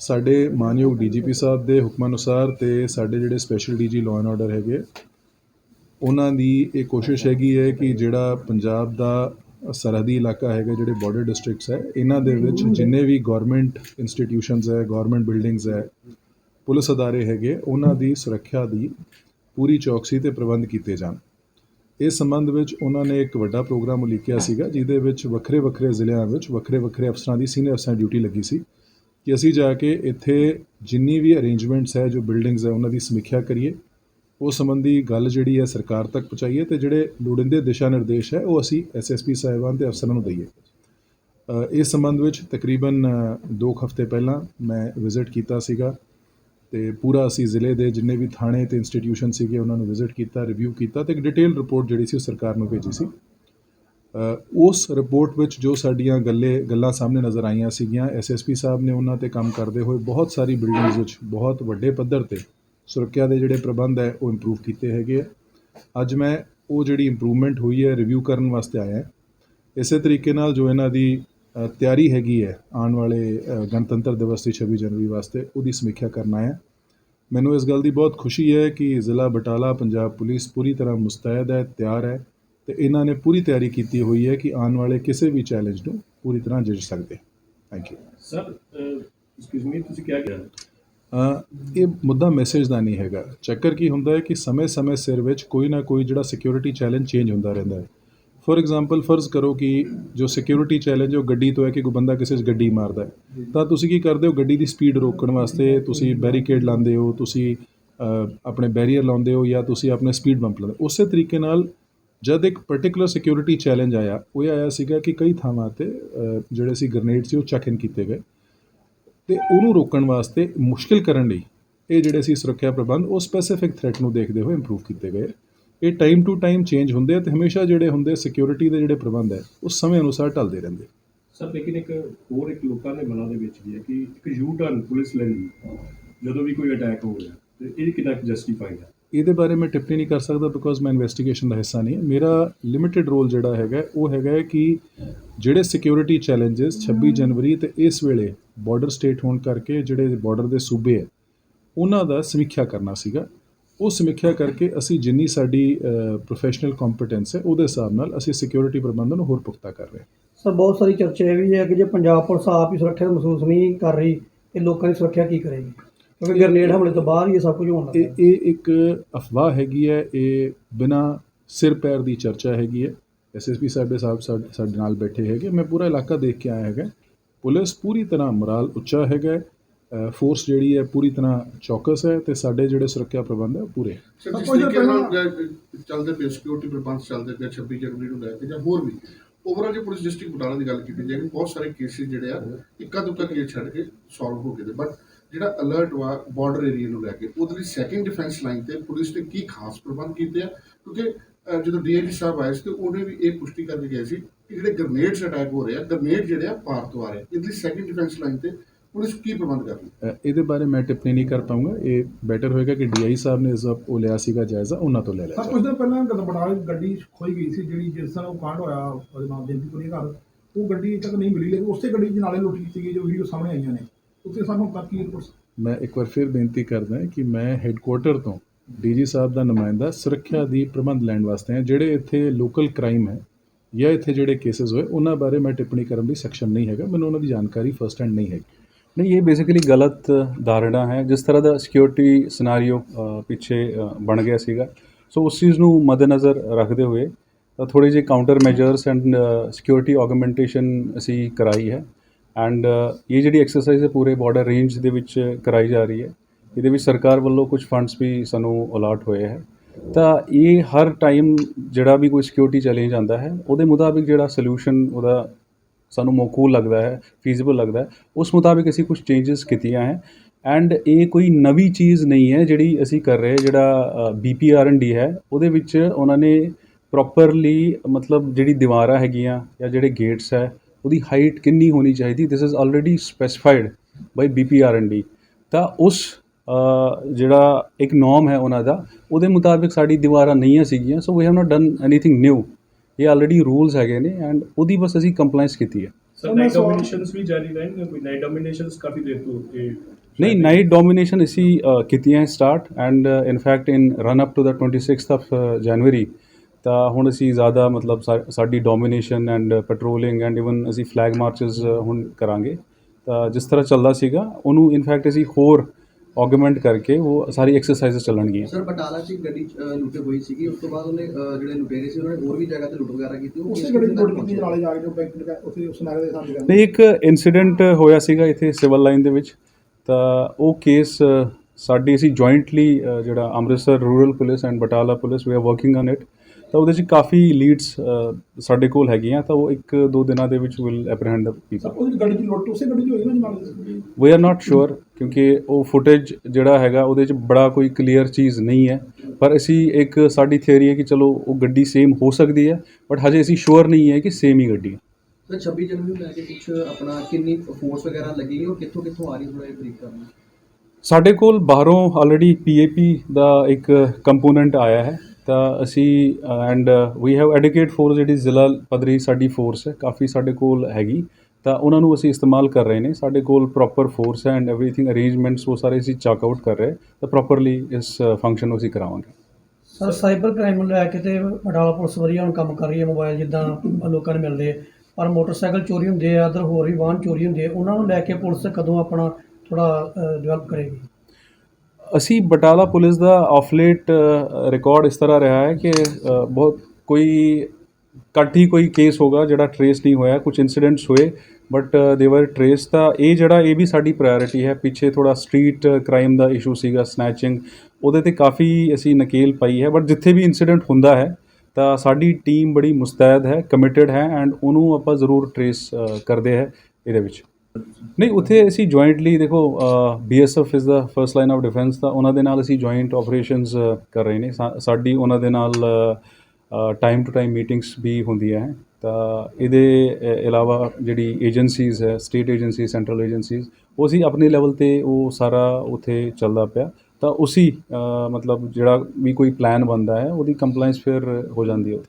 ਸਾਡੇ ਮਾਨਯੋਗ ਡੀਜੀਪੀ ਸਾਹਿਬ ਦੇ ਹੁਕਮਾਂ ਅਨੁਸਾਰ ਤੇ ਸਾਡੇ ਜਿਹੜੇ special DG law and order ਹੈਗੇ ਉਹਨਾਂ ਦੀ ਇਹ ਕੋਸ਼ਿਸ਼ ਹੈਗੀ ਹੈ ਕਿ ਜਿਹੜਾ ਪੰਜਾਬ ਦਾ ਸਰਹੱਦੀ ਇਲਾਕਾ ਹੈਗਾ, ਜਿਹੜੇ ਬਾਰਡਰ ਡਿਸਟ੍ਰਿਕਟਸ ਹੈ, ਇਹਨਾਂ ਦੇ ਵਿੱਚ ਜਿੰਨੇ ਵੀ ਗਵਰਨਮੈਂਟ ਇੰਸਟੀਟਿਊਸ਼ਨਸ ਹੈ ਗਵਰਨਮੈਂਟ ਬਿਲਡਿੰਗਸ ਹੈ, ਪੁਲਿਸ ਅਦਾਰੇ ਹੈਗੇ, ਉਹਨਾਂ ਦੀ ਸੁਰੱਖਿਆ ਦੀ ਪੂਰੀ ਚੌਕਸੀ ਤੇ ਪ੍ਰਬੰਧ ਕੀਤੇ ਜਾਣ। ਇਸ ਸੰਬੰਧ ਵਿੱਚ ਉਹਨਾਂ ਨੇ ਇੱਕ ਵੱਡਾ ਪ੍ਰੋਗਰਾਮ ਉਲੀਕਿਆ ਸੀਗਾ, ਜਿਹਦੇ ਵਿੱਚ ਵੱਖਰੇ ਵੱਖਰੇ ਜ਼ਿਲ੍ਹਿਆਂ ਵਿੱਚ ਵੱਖਰੇ ਵੱਖਰੇ ਅਫਸਰਾਂ ਦੀ ਸੀਨੀਅਰ ਅਫਸਰਾਂ ਡਿਊਟੀ ਲੱਗੀ ਸੀ ਕਿ ਅਸੀਂ ਜਾ ਕੇ ਇੱਥੇ ਜਿੰਨੀ ਵੀ ਅਰੇਂਜਮੈਂਟਸ ਹੈ, ਜੋ ਬਿਲਡਿੰਗਸ ਹੈ, ਉਹਨਾਂ ਦੀ ਸਮੀਖਿਆ ਕਰੀਏ। ਉਹ ਸੰਬੰਧੀ ਗੱਲ ਜਿਹੜੀ ਹੈ, ਸਰਕਾਰ ਤੱਕ ਪਹੁੰਚਾਈਏ ਤੇ ਜਿਹੜੇ ਲੋੜੀਂਦੇ ਦਿਸ਼ਾ ਨਿਰਦੇਸ਼ ਹੈ, ਉਹ ਅਸੀਂ ਐਸਐਸਪੀ ਸਾਹਿਬਾਨ ਤੇ ਅਫਸਰਾਂ ਨੂੰ ਦਈਏ। ਇਸ ਸੰਬੰਧ ਵਿੱਚ ਤਕਰੀਬਨ 2 ਹਫ਼ਤੇ ਪਹਿਲਾਂ ਮੈਂ ਵਿਜ਼ਿਟ ਕੀਤਾ ਸੀਗਾ। ਤੇ ਪੂਰਾ ਅਸੀਂ ਜ਼ਿਲ੍ਹੇ ਦੇ ਜਿੰਨੇ ਵੀ ਥਾਣੇ ਤੇ ਇੰਸਟੀਟਿਊਸ਼ਨ ਸੀਗੇ ਉਹਨਾਂ ਨੂੰ ਵਿਜ਼ਿਟ ਕੀਤਾ ਰਿਵਿਊ ਕੀਤਾ ਤੇ ਇੱਕ ਡਿਟੇਲ ਰਿਪੋਰਟ ਜਿਹੜੀ ਸੀ ਉਹ ਸਰਕਾਰ ਨੂੰ ਭੇਜੀ ਸੀ। ਉਸ ਰਿਪੋਰਟ ਵਿੱਚ ਜੋ ਸਾਡੀਆਂ ਗੱਲੇ, ਗੱਲਾਂ ਸਾਹਮਣੇ ਨਜ਼ਰ ਆਈਆਂ ਸੀਗੀਆਂ ਐਸਐਸਪੀ ਸਾਹਿਬ ਨੇ ਉਹਨਾਂ ਤੇ ਕੰਮ ਕਰਦੇ ਹੋਏ ਬਹੁਤ ਸਾਰੀ ਬਿਲਡਿੰਗਸ ਵਿੱਚ, ਬਹੁਤ ਵੱਡੇ ਪੱਧਰ ਤੇ ਸੁਰੱਖਿਆ ਦੇ ਜਿਹੜੇ ਪ੍ਰਬੰਧ ਹੈ ਉਹ ਇੰਪਰੂਵ ਕੀਤੇ ਹੈਗੇ ਆ। ਅੱਜ ਮੈਂ ਉਹ ਜਿਹੜੀ ਇੰਪਰੂਵਮੈਂਟ ਹੋਈ ਹੈ ਰਿਵਿਊ ਕਰਨ ਵਾਸਤੇ ਆਇਆ। ਇਸੇ ਤਰੀਕੇ ਨਾਲ ਜੋ ਇਹਨਾਂ ਦੀ ਤਿਆਰੀ ਹੈਗੀ ਹੈ ਆਉਣ ਵਾਲੇ ਗਣਤੰਤਰ ਦਿਵਸ ਦੀ 26 ਜਨਵਰੀ ਵਾਸਤੇ ਉਹਦੀ ਸਮੀਖਿਆ ਕਰਨ ਆਇਆ। ਮੈਨੂੰ ਇਸ ਗੱਲ ਦੀ ਬਹੁਤ ਖੁਸ਼ੀ ਹੈ ਕਿ ਜ਼ਿਲ੍ਹਾ ਬਟਾਲਾ ਪੰਜਾਬ ਪੁਲਿਸ ਪੂਰੀ ਤਰ੍ਹਾਂ ਮੁਸਤੈਦ ਹੈ ਤਿਆਰ ਹੈ ਤੇ ਇਹਨਾਂ ਨੇ ਪੂਰੀ ਤਿਆਰੀ ਕੀਤੀ ਹੋਈ ਹੈ ਕਿ ਆਉਣ ਵਾਲੇ ਕਿਸੇ ਵੀ ਚੈਲੰਜ ਨੂੰ ਪੂਰੀ ਤਰ੍ਹਾਂ ਜੱਜ ਸਕਦੇ thank you sir excuse me ਤੁਸੀਂ ਕੀ ਕਿਹਾ ਅ, ਇਹ ਮੁੱਦਾ ਮੈਸੇਜ ਦਾ ਨਹੀਂ ਹੈਗਾ। ਚੱਕਰ ਕੀ ਹੁੰਦਾ ਹੈ ਕਿ ਸਮੇਂ-ਸਮੇਂ ਸਿਰ ਵਿੱਚ ਕੋਈ ਨਾ ਕੋਈ ਜਿਹੜਾ ਸਿਕਿਉਰਿਟੀ ਚੈਲੰਜ ਚੇਂਜ ਹੁੰਦਾ ਰਹਿੰਦਾ ਹੈ। ਫੋਰ ਐਗਜ਼ਾਮਪਲ ਫਰਜ਼ ਕਰੋ ਕਿ ਜੋ ਸਿਕਿਉਰਿਟੀ ਚੈਲੰਜ ਉਹ ਗੱਡੀ ਤੋਂ ਹੈ ਕਿ ਕੋਈ ਬੰਦਾ ਕਿਸੇ 'ਚ ਗੱਡੀ ਮਾਰਦਾ ਹੈ। ਤਾਂ ਤੁਸੀਂ ਕੀ ਕਰਦੇ ਹੋ? ਗੱਡੀ ਦੀ ਸਪੀਡ ਰੋਕਣ ਵਾਸਤੇ ਤੁਸੀਂ ਬੈਰੀਕੇਡ ਲਾਉਂਦੇ ਹੋ, ਤੁਸੀਂ ਆਪਣੇ ਬੈਰੀਅਰ ਲਾਉਂਦੇ ਹੋ ਜਾਂ ਤੁਸੀਂ ਆਪਣੇ ਸਪੀਡ ਬੰਪ ਲਾਉਂਦੇ ਹੋ। ਉਸੇ ਤਰੀਕੇ ਨਾਲ ਜਦ ਇੱਕ ਪਾਰਟਿਕੂਲਰ ਸਿਕਿਉਰਿਟੀ ਚੈਲੰਜ ਆਇਆ, ਉਹ ਇਹ ਆਇਆ ਸੀਗਾ ਕਿ ਕਈ ਥਾਵਾਂ ਤੇ ਜਿਹੜੇ ਸੀ ਗ੍ਰਨੇਡ ਸੀ, ਉਹ ਚੱਕ ਇਨ ਕੀਤੇ ਗਏ। ਤੇ ਉਹਨੂੰ ਰੋਕਣ ਵਾਸਤੇ ਮੁਸ਼ਕਿਲ ਕਰਨ ਲਈ ਇਹ ਜਿਹੜੇ ਸੀ ਸੁਰੱਖਿਆ ਪ੍ਰਬੰਧ, ਉਹ ਸਪੈਸੀਫਿਕ ਥ੍ਰੈਟ ਨੂੰ ਦੇਖਦੇ ਹੋਏ ਇੰਪਰੂਵ ਕੀਤੇ ਗਏ। ਇਹ ਟਾਈਮ ਟੂ ਟਾਈਮ ਚੇਂਜ ਹੁੰਦੇ ਆ ਤੇ ਹਮੇਸ਼ਾ ਜਿਹੜੇ ਹੁੰਦੇ ਸਿਕਿਉਰਿਟੀ ਦੇ ਜਿਹੜੇ ਪ੍ਰਬੰਧ ਹੈ ਉਹ ਸਮੇਂ ਅਨੁਸਾਰ ਢਲਦੇ ਰਹਿੰਦੇ ਸਰ ਲੇਕਿਨ ਇੱਕ ਹੋਰ ਇੱਕ ਲੋਕਾਂ ਦੇ ਮਨਾਂ ਦੇ ਵਿੱਚ ਵੀ ਹੈ ਕਿ ਇੱਕ ਯੂ ਟਰਨ ਪੁਲਿਸ ਲੈਂਦੀ ਜਦੋਂ ਵੀ ਕੋਈ ਅਟੈਕ ਹੋ ਰਿਹਾ ਤੇ ਇਹ ਕਿੰਨਾ ਜਸਟੀਫਾਈਡ ਹੈ ਇਹਦੇ ਬਾਰੇ ਮੈਂ ਟਿੱਪਣੀ ਨਹੀਂ ਕਰ ਸਕਦਾ ਬਿਕੋਜ਼ ਮੈਂ ਇਨਵੈਸਟੀਗੇਸ਼ਨ ਦਾ ਹਿੱਸਾ ਨਹੀਂ ਮੇਰਾ ਲਿਮਿਟਿਡ ਰੋਲ ਜਿਹੜਾ ਹੈਗਾ ਉਹ ਹੈਗਾ ਕਿ ਜਿਹੜੇ ਸਿਕਿਉਰਿਟੀ ਚੈਲੰਜਸ 26 ਜਨਵਰੀ ਤੇ ਇਸ ਵੇਲੇ ਬਾਰਡਰ ਸਟੇਟ ਹੋਣ ਕਰਕੇ ਜਿਹੜੇ ਬਾਰਡਰ ਦੇ ਸੂਬੇ ਹੈ ਉਹਨਾਂ ਦਾ ਸਮੀਖਿਆ ਕਰਨਾ ਸੀਗਾ। ਉਹ ਸਮੀਖਿਆ ਕਰਕੇ ਅਸੀਂ ਜਿੰਨੀ ਸਾਡੀ ਪ੍ਰੋਫੈਸ਼ਨਲ ਕੰਪੀਟੈਂਸ ਹੈ ਉਹਦੇ ਹਿਸਾਬ ਨਾਲ ਅਸੀਂ ਸਿਕਿਉਰਿਟੀ ਪ੍ਰਬੰਧਨ ਨੂੰ ਹੋਰ ਪੁਖਤਾ ਕਰ ਰਹੇ ਹਾਂ। ਸਰ ਬਹੁਤ ਸਾਰੀ ਚਰਚਾ ਇਹ ਵੀ ਹੈ ਕਿ ਜੇ ਪੰਜਾਬ ਪੁਲਿਸ ਆਪ ਹੀ ਸੁਰੱਖਿਆ ਮਹਿਸੂਸ ਨਹੀਂ ਕਰ ਰਹੀ ਤੇ ਲੋਕਾਂ ਦੀ ਸੁਰੱਖਿਆ ਕੀ ਕਰੇਗੀ? ਕਿਉਂਕਿ ਗ੍ਰਨੇਡ ਹਮਲੇ ਤੋਂ ਬਾਅਦ ਇਹ ਸਭ ਕੁਝ ਹੋਣ ਲੱਗਾ। ਇਹ ਇੱਕ ਅਫਵਾਹ ਹੈਗੀ ਹੈ ਇਹ ਬਿਨਾ ਸਿਰ ਪੈਰ ਦੀ ਚਰਚਾ ਹੈਗੀ ਹੈ। ਐਸਐਸਪੀ ਸਾਡੇ ਸਾਹਿਬ ਸਾਡੇ ਨਾਲ ਬੈਠੇ ਹੈਗੇ ਮੈਂ ਪੂਰਾ ਇਲਾਕਾ ਦੇਖ ਕੇ ਆਇਆ ਹੈਗਾ। ਪੁਲਿਸ ਪੂਰੀ ਤਰ੍ਹਾਂ ਮੋਰਾਲ ਉੱਚਾ ਹੈਗਾ ਫੋਰਸ ਜਿਹੜੀ ਹੈ ਪੂਰੀ ਤਰ੍ਹਾਂ ਚੌਕਸ ਹੈ ਤੇ ਸਾਡੇ ਜਿਹੜੇ ਸੁਰੱਖਿਆ ਪ੍ਰਬੰਧ ਹੈ ਪੂਰੇ ਹੈ। ਸਰ ਜਿਸ ਤਰੀਕੇ ਨਾਲ ਜ- ਚੱਲਦੇ ਪਏ ਸਿਕਿਉਰਿਟੀ ਪ੍ਰਬੰਧ ਚੱਲਦੇ ਪਏ 26 ਜਨਵਰੀ ਨੂੰ ਲੈ ਕੇ ਜਾਂ ਹੋਰ ਵੀ। ਓਵਰਆਲ ਜੇ ਪੁਲਿਸ ਡਿਸਟ੍ਰਿਕਟ ਬਟਾਲਾ ਦੀ ਗੱਲ ਕੀਤੀ ਜਾਏ ਬਹੁਤ ਸਾਰੇ ਕੇਸਿਸ ਜਿਹੜੇ ਆ ਇੱਕਾ ਦੁੱਕਾ ਕੇਸ ਛੱਡ ਕੇ ਸੋਲਵ ਹੋ ਗਏ ਨੇ। ਬਟ ਜਿਹੜਾ ਅਲਰਟ ਵਾ ਬਾਰਡਰ ਏਰੀਆ ਨੂੰ ਲੈ ਕੇ ਉਹਦੇ ਲਈ ਸੈਕਿੰਡ ਡਿਫੈਂਸ ਲਾਈਨ ਤੇ ਪੁਲਿਸ ਨੇ ਕੀ ਖਾਸ ਪ੍ਰਬੰਧ ਕੀਤੇ ਆ? ਕਿਉਂਕਿ ਜਦੋਂ ਡੀਆਈਜੀ ਸਾਹਿਬ ਆਏ ਸੀ ਤੇ ਉਹਨੇ ਵੀ ਇਹ ਪੁਸ਼ਟੀ ਕਰਕੇ ਗਏ ਸੀ ਕਿ ਜਿਹੜੇ ਗ੍ਰਨੇਡਸ ਅਟੈਕ ਹੋ ਰਹੇ ਆ ਗ੍ਰਨੇਡ ਜਿਹੜੇ ਆ ਪਾਰ ਤੋਂ ਆ ਰਹੇ ਇਹਦੇ ਲਈ ਸੈਕਿੰਡ ਡਿਫੈਂਸ ਲਾਈਨ ਤੇ ਪੁਲਿਸ ਕੀ ਪ੍ਰਬੰਧ ਕਰ ਰਹੀ ਅ, ਇਹਦੇ ਬਾਰੇ ਮੈਂ ਟਿੱਪਣੀ ਨਹੀਂ ਕਰ ਪਾਉਂਗਾ ਇਹ ਬੈਟਰ ਹੋਏਗਾ ਕਿ ਡੀਆਈ ਸਾਹਿਬ ਨੇ ਇਸ ਦਾ ਉਹ ਲਿਆ ਜਾਇਜ਼ਾ ਉਹਨਾਂ ਤੋਂ ਲੈ ਲਿਆ ਸਰ ਕੁਝ ਜਾਵੇ। ਦਿਨ ਪਹਿਲਾਂ ਗਦਬੜਾ ਗੱਡੀ ਖੋਈ ਗਈ ਸੀ ਜਿਹੜੀ ਜਿਸ ਤਰ੍ਹਾਂ ਉਹ ਕਾਂਡ ਹੋਇਆ ਉਹਦੇ ਨਾਮ ਜੈਂਤੀਪੁਰੀ ਘਰ ਉਹ ਗੱਡੀ ਅਜੇ ਤੱਕ ਨਹੀਂ ਮਿਲੀ ਲੇਕਿਨ ਉਸੇ ਗੱਡੀ ਦੇ ਨਾਲੇ ਲੁੱਟ ਗਈ ਜੋ ਵੀਡੀਓ ਸਾਹਮਣੇ ਆਈਆਂ ਨੇ। ਉੱਥੇ ਸਾਨੂੰ ਤੱਕ ਕੀ ਰਿਪੋਰਟ ਮੈਂ ਇੱਕ ਵਾਰ ਫਿਰ ਬੇਨਤੀ ਕਰਦਾ ਕਿ ਮੈਂ ਹੈੱਡਕੁਆਟਰ ਤੋਂ ਡੀਜੀ ਸਾਹਿਬ ਦਾ ਨੁਮਾਇੰਦਾ ਸੁਰੱਖਿਆ ਦੀ ਪ੍ਰਬੰਧ ਲੈਣ ਵਾਸਤੇ ਹਾਂ। ਜਿਹੜੇ ਇੱਥੇ ਲੋਕਲ ਕ੍ਰਾਈਮ ਹੈ ਜਾਂ ਇੱਥੇ ਜਿਹੜੇ ਕੇਸਸ ਹੋਏ ਉਹਨਾਂ ਬਾਰੇ ਮੈਂ ਟਿੱਪਣੀ ਕਰਨ ਲਈ ਸਕਸ਼ਮ ਨਹੀਂ ਹੈਗਾ। ਮੈਨੂੰ ਉਹਨਾਂ ਦੀ ਜਾਣਕਾਰੀ ਫਸਟ ਹੈਂਡ ਨਹੀਂ ਹੈਗੀ। ਨਹੀਂ, ਇਹ ਬੇਸਿਕਲੀ ਗਲਤ ਧਾਰਨਾ ਹੈ। ਜਿਸ ਤਰ੍ਹਾਂ ਦਾ ਸਿਕਿਉਰਿਟੀ ਸਿਨੈਰੀਓ ਪਿੱਛੇ ਬਣ ਗਿਆ ਸੀਗਾ। ਸੋ ਉਸ ਚੀਜ਼ ਨੂੰ ਮੱਦੇਨਜ਼ਰ ਰੱਖਦੇ ਹੋਏ ਥੋੜੀ ਜਿਹੀ counter measures and security augmentation ਅਸੀਂ ਕਰਾਈ ਹੈ। ਐਂਡ ਇਹ ਜਿਹੜੀ ਐਕਸਰਸਾਈਜ਼ ਹੈ, ਪੂਰੇ ਬਾਰਡਰ ਰੇਂਜ ਦੇ ਵਿੱਚ ਕਰਾਈ ਜਾ ਰਹੀ ਹੈ। ਇਹਦੇ ਵਿੱਚ ਸਰਕਾਰ ਵੱਲੋਂ ਕੁਝ ਫੰਡਸ ਵੀ ਸਾਨੂੰ ਅਲਾਟ ਹੋਏ ਹੈ। ਤਾਂ ਇਹ ਹਰ ਟਾਈਮ ਜਿਹੜਾ ਵੀ ਕੋਈ ਸਿਕਿਉਰਿਟੀ ਚੈਲੰਜ ਆਉਂਦਾ ਹੈ, ਉਹਦੇ ਮੁਤਾਬਿਕ ਜਿਹੜਾ ਸੋਲੂਸ਼ਨ ਉਹਦਾ ਸਾਨੂੰ ਮੌਕੂਲ ਲੱਗਦਾ ਹੈ ਫੀਜ਼ੀਬਲ ਲੱਗਦਾ ਹੈ। ਉਸ ਮੁਤਾਬਿਕ ਅਸੀਂ ਕੁਝ ਚੇਂਜਸ ਕੀਤੀਆਂ ਹੈ। ਐਂਡ ਇਹ ਕੋਈ ਨਵੀਂ ਚੀਜ਼ ਨਹੀਂ ਹੈ ਜਿਹੜੀ ਅਸੀਂ ਕਰ ਰਹੇ, ਜਿਹੜਾ ਬੀਪੀਆਰਐਨਡੀ ਹੈ। ਉਹਦੇ ਵਿੱਚ ਉਹਨਾਂ ਨੇ ਪ੍ਰੋਪਰਲੀ ਮਤਲਬ ਜਿਹੜੀ ਦੀਵਾਰਾਂ ਹੈਗੀਆਂ ਜਾਂ ਜਿਹੜੇ ਗੇਟਸ ਹੈ, ਉਹਦੀ ਹਾਈਟ ਕਿੰਨੀ ਹੋਣੀ ਚਾਹੀਦੀ? This is already specified by BPRND ਤਾਂ ਉਸ ਜਿਹੜਾ ਇੱਕ ਨੋਮ ਹੈ ਉਹਨਾਂ ਦਾ, ਉਹਦੇ ਮੁਤਾਬਿਕ ਸਾਡੀ ਦੀਵਾਰਾਂ ਨਹੀਂ ਸੀਗੀਆਂ so we have not done anything new ਇਹ ਆਲਰੇਡੀ ਰੂਲਸ ਹੈਗੇ ਨੇ ਐਂਡ ਉਹਦੀ ਬਸ ਅਸੀਂ ਕੰਪਲਾਈਂਸ ਕੀਤੀ ਹੈ। ਸਰ ਉਹਨਾਂ ਨਾਈਟ ਸਵਾਲ- ਡੋਮੀਨੇਸ਼ਨਸ ਵੀ ਜਾਰੀ ਰਹਿਣਗੇ ਕੋਈ ਨਾਈਟ ਡੋਮੀਨੇਸ਼ਨਸ ਕਾਫੀ ਦੇਰ ਤੋਂ ਇਹ ਨਹੀਂ ਨਾਈਟ ਡੋਮੀਨੇਸ਼ਨ ਅਸੀਂ ਕੀਤੀਆਂ start and in fact in run up to the 26th of January ਤਾਂ ਹੁਣ ਅਸੀਂ ਜ਼ਿਆਦਾ ਮਤਲਬ ਸਾ- ਸਾਡੀ domination and patrolling and even ਅਸੀਂ ਫਲੈਗ ਮਾਰਚਸ ਹੁਣ ਕਰਾਂਗੇ। ਤਾਂ ਜਿਸ ਤਰ੍ਹਾਂ ਚੱਲਦਾ ਸੀਗਾ ਉਹਨੂੰ ਇਨ ਫੈਕਟ ਅਸੀਂ ਹੋਰ ਆਗੂਮੈਂਟ ਕਰਕੇ ਉਹ ਸਾਰੀ ਐਕਸਰਸਾਈਜ਼ਸ ਚੱਲਣਗੀਆਂ। ਸਰ ਬਟਾਲਾ 'ਚ ਇੱਕ ਗੱਡੀ ਅ, ਲੁੱਟ ਹੋਈ ਸੀਗੀ ਉਸ ਤੋਂ ਬਾਅਦ ਉਹਨੇ ਅ, ਜਿਹੜੇ ਲੁਟੇਰੇ ਸੀ ਉਹਨਾਂ ਨੇ ਹੋਰ ਵੀ ਜਗ੍ਹਾ ਤੇ ਲੁੱਟ ਵਗੈਰਾ ਕੀਤੀ ਉਹ ਉਸੇ ਕਿਸ ਗੱਡੀ ਦੀ ਤੱਕ ਲੋਡ ਕੀਤੀ ਪਹੁੰਚੇ? ਨਾਲੇ ਜਾ ਕੇ ਜੋ ਬੈਂਕ ਲਗਾ ਉੱਥੇ ਉਸ ਨਾਲੇ ਦੇ ਸਾਹਮਣੇ ਨਹੀਂ ਇੱਕ ਇਨਸੀਡੈਂਟ ਹੋਇਆ ਸੀਗਾ ਇੱਥੇ ਸਿਵਲ ਲਾਈਨ ਦੇ ਵਿੱਚ। ਤਾਂ ਉਹ ਕੇਸ ਸਾਡੀ ਅਸੀਂ ਜੁਆਇੰਟਲੀ ਜਿਹੜਾ Amritsar rural police and Batala police we are working on it ਤਾਂ ਉਹਦੇ 'ਚ ਕਾਫੀ ਲੀਡਸ ਸਾਡੇ ਕੋਲ ਹੈਗੀਆਂ ਤਾਂ ਉਹ ਇੱਕ ਦੋ ਦਿਨਾਂ ਦੇ ਵਿੱਚ ਵਿਲ ਐਪਰੀਹੈਂਡ ਦ ਪੀਪਲ ਉਹਦੀ ਗੱਡੀ ਦੀ ਲੁੱਟ ਉਸੇ ਗੱਡੀ 'ਚ ਹੋਈ ਨਾ ਜੀ ਨਾਲੇ ਵੀ ਆਰ ਨਾਟ ਸ਼ੋਰ ਕਿਉਂਕਿ ਉਹ ਫੁਟੇਜ ਜਿਹੜਾ ਹੈਗਾ ਉਹਦੇ 'ਚ ਬੜਾ ਕੋਈ ਕਲੀਅਰ ਚੀਜ਼ ਨਹੀਂ ਹੈ। ਪਰ ਅਸੀਂ ਇੱਕ ਸਾਡੀ ਥਿਉਰੀ ਹੈ ਕਿ ਚਲੋ ਉਹ ਗੱਡੀ ਸੇਮ ਹੋ ਸਕਦੀ ਹੈ ਬਟ ਹਜੇ ਅਸੀਂ ਸ਼ੋਰ ਨਹੀਂ ਹੈ ਕਿ ਸੇਮ ਹੀ ਗੱਡੀ ਹੈ। ਸਰ 26 ਜਨਵਰੀ ਨੂੰ ਲੈ ਕੇ ਕੁਝ ਆਪਣਾ ਕਿੰਨੀ ਫੋਰਸ ਵਗੈਰਾ ਲੱਗੇਗੀ ਔਰ ਕਿੱਥੋਂ ਕਿੱਥੋਂ ਆ ਰਹੀ ਥੋੜਾ ਜਿਹਾ ਬਰੀਕ ਕਰਨਾ ਸਾਡੇ ਕੋਲ ਬਾਹਰੋਂ ਆਲਰੇਡੀ ਪੀਏਪੀ ਦਾ ਇੱਕ ਕੰਪੋਨੈਂਟ ਆਇਆ ਹੈ। ਤਾਂ ਅਸੀਂ and we have adequate force ਜਿਹੜੀ ਜ਼ਿਲ੍ਹਾ ਪੱਧਰੀ ਸਾਡੀ ਫੋਰਸ ਹੈ, ਕਾਫੀ ਸਾਡੇ ਕੋਲ ਹੈਗੀ। ਤਾਂ ਉਹਨਾਂ ਨੂੰ ਅਸੀਂ ਇਸਤੇਮਾਲ ਕਰ ਰਹੇ ਨੇ, ਸਾਡੇ ਕੋਲ ਪ੍ਰੋਪਰ ਫੋਰਸ ਹੈ ਐਂਡ ਐਵਰੀਥਿੰਗ ਅਰੇਂਜਮੈਂਟਸ ਉਹ ਸਾਰੇ ਅਸੀਂ ਚੱਕ ਆਊਟ ਕਰ ਰਹੇ, ਤਾਂ ਪ੍ਰੋਪਰਲੀ ਇਸ uh, ਫੰਕਸ਼ਨ ਨੂੰ ਅਸੀਂ ਕਰਾਵਾਂਗੇ। ਸਰ ਸਾਈਬਰ ਕ੍ਰਾਈਮ ਨੂੰ ਲੈ ਕੇ ਤੇ ਬਟਾਲਾ ਪੁਲਿਸ ਵਧੀਆ ਹੁਣ ਕੰਮ ਕਰ ਰਹੀ ਹੈ ਮੋਬਾਈਲ ਜਿੱਦਾਂ ਲੋਕਾਂ ਨੂੰ ਮਿਲਦੇ। ਪਰ ਮੋਟਰਸਾਈਕਲ ਚੋਰੀ ਹੁੰਦੇ ਆ ਅਦਰ ਹੋਰ ਵੀ ਵਾਹਨ ਚੋਰੀ ਹੁੰਦੇ ਉਹਨਾਂ ਨੂੰ ਲੈ ਕੇ ਪੁਲਿਸ ਕਦੋਂ ਆਪਣਾ ਥੋੜਾ ਡਿਵੈਲਪ ਕਰੇਗੀ? ਅਸੀਂ ਬਟਾਲਾ ਪੁਲਿਸ ਦਾ ਆਫ ਲੇਟ ਰਿਕਾਰਡ ਇਸ ਤਰ੍ਹਾਂ ਰਿਹਾ ਹੈ ਕਿ ਬਹੁਤ ਕੋਈ ਘੱਟ ਹੀ ਕੋਈ ਕੇਸ ਹੋਗਾ ਜਿਹੜਾ ਟਰੇਸ ਨਹੀਂ ਹੋਇਆ ਕੁਝ ਇਨਸੀਡੈਂਟਸ ਹੋਏ ਬਟ ਦੇ ਵਰ ਟਰੇਸ ਤਾਂ ਇਹ ਜਿਹੜਾ ਇਹ ਵੀ ਸਾਡੀ ਪ੍ਰਾਇੋਰਟੀ ਹੈ, ਪਿੱਛੇ ਥੋੜਾ ਸਟਰੀਟ ਕ੍ਰਾਈਮ ਦਾ ਇਸ਼ੂ ਸੀਗਾ ਸਨੈਚਿੰਗ ਉਹਦੇ ਤੇ ਕਾਫੀ ਅਸੀਂ ਨਕੇਲ ਪਾਈ ਹੈ ਬਟ ਜਿੱਥੇ ਵੀ ਇਨਸੀਡੈਂਟ ਹੁੰਦਾ ਹੈ, ਤਾਂ ਸਾਡੀ ਟੀਮ ਬੜੀ ਮੁਸਤੈਦ ਹੈ ਕਮਿਟਿਡ ਹੈ ਐਂਡ ਉਹਨੂੰ ਆਪਾਂ ਜ਼ਰੂਰ ਟਰੇਸ ਕਰਦੇ ਹੈ, ਇਹਦੇ ਵਿੱਚ। ਨਹੀਂ, ਉੱਥੇ ਅਸੀਂ ਜੁਆਇੰਟਲੀ ਦੇਖੋ BSF is the first line of defence ਤਾਂ ਉਹਨਾਂ ਦੇ ਨਾਲ ਅਸੀਂ ਜੁਆਇੰਟ ਆਪਰੇਸ਼ਨਸ ਕਰ ਰਹੇ ਨੇ। ਸਾ- ਸਾਡੀ ਉਹਨਾਂ ਦੇ ਨਾਲ ਟਾਈਮ ਟੂ ਟਾਈਮ ਮੀਟਿੰਗਸ ਵੀ ਹੁੰਦੀਆਂ ਹੈ। ਤਾਂ ਇਹਦੇ ਇਲਾਵਾ ਜਿਹੜੀ ਏਜੰਸੀਜ਼ ਹੈ ਸਟੇਟ ਏਜੰਸੀ ਸੈਂਟਰਲ ਏਜੰਸੀਜ਼ ਉਹ ਅਸੀਂ ਆਪਣੇ ਲੈਵਲ ਤੇ ਉਹ ਸਾਰਾ ਉੱਥੇ ਚੱਲਦਾ ਪਿਆ। ਤਾਂ ਉਸੀ ਮਤਲਬ ਜਿਹੜਾ ਵੀ ਕੋਈ ਪਲਾਨ ਬਣਦਾ ਹੈ, ਉਹਦੀ ਕੰਪਲਾਈਂਸ ਫਿਰ ਹੋ ਜਾਂਦੀ ਹੈ ਉੱਥੇ।